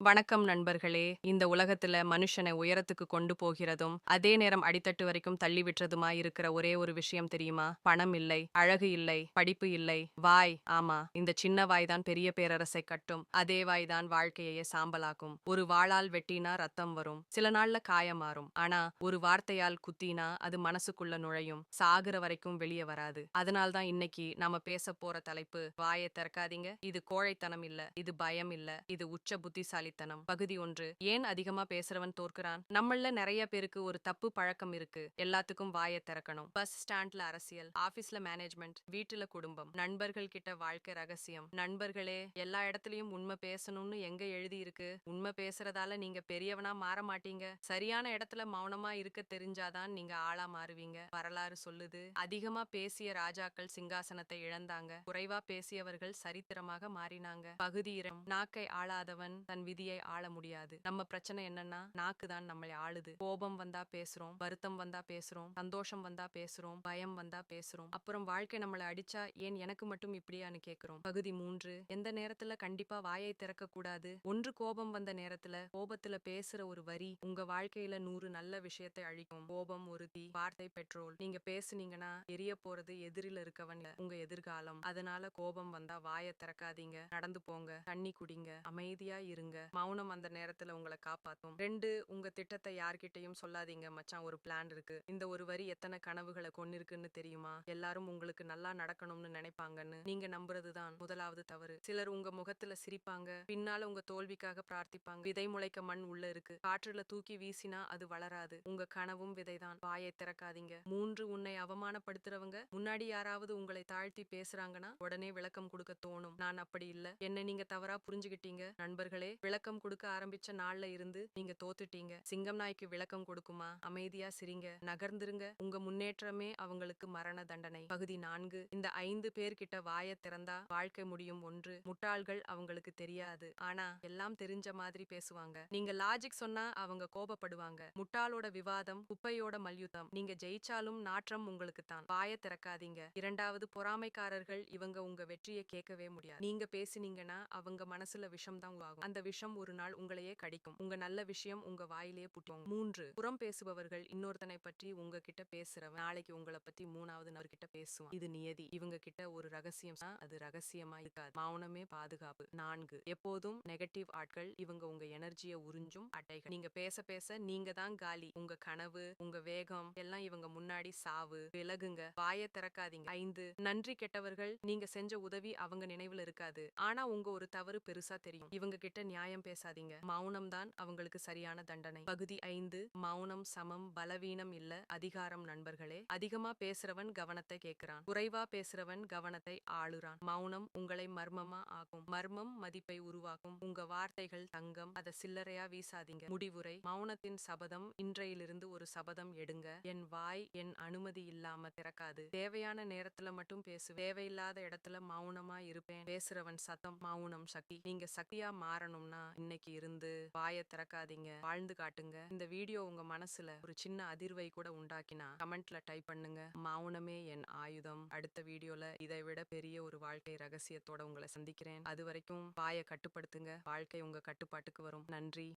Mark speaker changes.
Speaker 1: வணக்கம் நண்பர்களே. இந்த உலகத்துல மனுஷனை உயரத்துக்கு கொண்டு போகிறதும் அதே நேரம் அடித்தட்டு வரைக்கும் தள்ளி விட்டுறதுமா இருக்கிற ஒரே ஒரு விஷயம் தெரியுமா? பணம் இல்லை அழகு இல்லை படிப்பு இல்லை. வாய் ஆமா இந்த சின்ன வாய் தான் பெரிய பேரரசை கட்டும். அதே வாய் தான் வாழ்க்கையே சாம்பலாக்கும். ஒரு வாளால் வெட்டினா ரத்தம் வரும். சில நாள்ல காயம் மாறும். ஆனா ஒரு வார்த்தையால் குத்தினா அது மனசுக்குள்ள நுழையும். சாகுற வரைக்கும் வெளியே வராது. அதனால தான் இன்னைக்கு நாம பேச போற தலைப்பு வாயை திறக்காதீங்க. இது கோழைத்தனம் இல்ல இது பயம் இல்ல இது உச்ச புத்திசாலி வேலைத்தனம் பகுதி ஒன்று ஏன் அதிகமா பேசுறவன் தோற்கிறான்? நம்மள நிறைய பேருக்கு ஒரு தப்பு பழக்கம் இருக்கு. எல்லாத்துக்கும் வாயை திறக்கணும். பஸ் ஸ்டாண்ட்ல அரசியல் ஆபீஸ்ல மேனேஜ்மெண்ட் வீட்டுல குடும்பம் நண்பர்கள் கிட்ட வாழ்க்கை ரகசியம். நண்பர்களே எல்லா இடத்துலயும் உண்மை பேசணும்னு எங்க எழுதி இருக்கு? உண்மை பேசுறதால நீங்க பெரியவனா மாற மாட்டீங்க? சரியான இடத்துல மௌனமா இருக்க தெரிஞ்சாதான் நீங்க ஆளா மாறுவீங்க. வரலாறு சொல்லுது அதிகமா பேசிய ராஜாக்கள் சிங்காசனத்தை இழந்தாங்க. குறைவா பேசியவர்கள் சரித்திரமாக மாறினாங்க. பகுதி இரம் நாக்கை ஆளாதவன் தன் விதியை ஆள முடியாது. நம்ம பிரச்சனை என்னன்னா நாக்கு தான் நம்மளை ஆளுது. கோபம் வந்தா பேசுறோம் வருத்தம் வந்தா பேசுறோம் சந்தோஷம் வந்தா பேசுறோம் பயம் வந்தா பேசுறோம். அப்புறம் வாழ்க்கை நம்மளை அடிச்சா ஏன் எனக்கு மட்டும் இப்படியான்னு கேக்குறோம். பகுதி மூன்று எந்த நேரத்துல கண்டிப்பா வாயை திறக்க கூடாது? ஒன்று கோபம் வந்த நேரத்துல கோபத்துல பேசுற ஒரு வரி உங்க வாழ்க்கையில நூறு நல்ல விஷயத்தை அழிக்கும். கோபம் ஒரு தீ வார்த்தை பெட்ரோல் நீங்க பேசுனீங்கன்னா எரிய போறது எதிரில இருக்கவன் உங்க எதிர்காலம். அதனால கோபம் வந்தா வாயை திறக்காதீங்க நடந்து போங்க தண்ணி குடிங்க அமைதியா இருங்க. மௌனம் அந்த நேரத்துல உங்களை காப்பாத்தும். ரெண்டு உங்க திட்டத்தை யார்கிட்டயும் சொல்லாதீங்க மச்சான். ஒரு பிளான் இருக்கு. இந்த ஒரு வரி எத்தனை கனவுகளை கொண்டிருக்குன்னு தெரியுமா? எல்லாரும் உங்களுக்கு நல்லா நடக்கணும்னு நினைப்பாங்கன்னு நீங்க நம்புறதுதான் முதலாவது தவறு. சிலர் உங்க முகத்துல சிரிப்பாங்க. பின்னால உங்க தோல்விக்காக பிரார்த்திப்பாங்க. விதை முளைக்க மண் உள்ள இருக்கு. காற்றுல தூக்கி வீசினா அது வளராது. உங்க கனவும் விதைதான். வாயை திறக்காதீங்க. மூன்று உன்னை அவமானப்படுத்துறவங்க முன்னாடி யாராவது உங்களை தாழ்த்தி பேசுறாங்கன்னா உடனே விளக்கம் கொடுக்க தோணும். நான் அப்படி இல்ல. என்ன நீங்க தவறா புரிஞ்சுகிட்டீங்க. நண்பர்களே விளக்கம் விளக்கம் கொடுக்க ஆரம்பிச்ச நாள்ல இருந்து நீங்க தோத்துட்டீங்க. சிங்கம் நாய்க்கு விளக்கம் கொடுக்குமா? அமைதியா சிரிங்க. நகர்ந்துருங்க. உங்க முன்னேற்றமே அவங்களுக்கு மரண தண்டனை. பகுதி நான்கு. இந்த ஐந்து பேர்கிட்ட வாய திறந்தா வாழ்க்கை முடியும் ஒன்று. முட்டாள்கள் அவங்களுக்கு தெரியாது. ஆனா எல்லாம் தெரிஞ்ச மாதிரி பேசுவாங்க. நீங்க லாஜிக் சொன்னா அவங்க கோபப்படுவாங்க. முட்டாளோட விவாதம் குப்பையோட மல்யுத்தம். நீங்க ஜெயிச்சாலும் நாற்றம் உங்களுக்கு தான். வாய திறக்காதீங்க. இரண்டாவது பொறாமைக்காரர்கள் இவங்க உங்க வெற்றியை கேட்கவே முடியாது. நீங்க பேசினீங்கன்னா அவங்க மனசுல விஷம் தான் ஆகும் அந்த விஷம் ஒரு நாள் உங்களையே கடிக்கும். உங்க நல்ல விஷயம் உங்க வாயிலேயே புட்டும். மூன்று புறம் பேசுபவர்கள் இன்னொருத்தனை பற்றி உங்ககிட்ட பேசுறவன். நாளைக்கு உங்களை பத்தி மூணாவது நபர்கிட்ட பேசுவான். இது நியதி. இவங்க கிட்ட ஒரு ரகசியம் தான், அது ரகசியமா இருக்காது. மௌனமே பாதுகாப்பு. நான்கு எப்போதும் நெகட்டிவ் ஆட்கள். இவங்க உங்க எனர்ஜியை உறிஞ்சும் அட்டைகள். நீங்க பேச பேச நீங்க தான் காலி. உங்க கனவு உங்க வேகம் எல்லாம் இவங்க முன்னாடி சாவு. விலகுங்க. வாயை திறக்காதீங்க. ஐந்து நன்றி கெட்டவர்கள். நீங்க செஞ்ச உதவி அவங்க நினைவுல இருக்காது. ஆனா உங்க ஒரு தவறு பெருசா தெரியும். இவங்க கிட்ட நியாயம் பேசாதீங்க. மௌனம் தான் அவங்களுக்கு சரியான தண்டனை. பகுதி ஐந்து மௌனம் சமம் பலவீனம் இல்ல அதிகாரம் நண்பர்களே. அதிகமா பேசுறவன் கவனத்தை கேட்கிறான் குறைவா பேசுறவன் கவனத்தை ஆளுறான். மௌனம் உங்களை மர்மமா ஆகும் மர்மம் மதிப்பை உருவாக்கும். உங்க வார்த்தைகள் தங்கம். அதை சில்லறையா வீசாதீங்க. முடிவுரை. மௌனத்தின் சபதம் இன்றையிலிருந்து ஒரு சபதம் எடுங்க. என் வாய் என் அனுமதி இல்லாம திறக்காது. தேவையான நேரத்துல மட்டும் பேசு. தேவையில்லாத இடத்துல மௌனமா இருப்பேன். பேசுறவன் சத்தம் மௌனம் சக்தி. நீங்க சக்தியா மாறணும்னா இன்னைக்கு இருந்து வாயை திறக்காதீங்க வாழ்ந்து காட்டுங்க. இந்த வீடியோ உங்க மனசுல ஒரு சின்ன அதிர்வை கூட உண்டாக்கினா கமெண்ட்ல டைப் பண்ணுங்க. மௌனமே என் ஆயுதம். அடுத்த வீடியோல இதை விட பெரிய ஒரு வாழ்க்கை ரகசியத்தோட உங்களை சந்திக்கிறேன். அது வரைக்கும் வாயை கட்டுப்படுத்துங்க. வாழ்க்கை உங்க கட்டுப்பாட்டுக்கு வரும். நன்றி.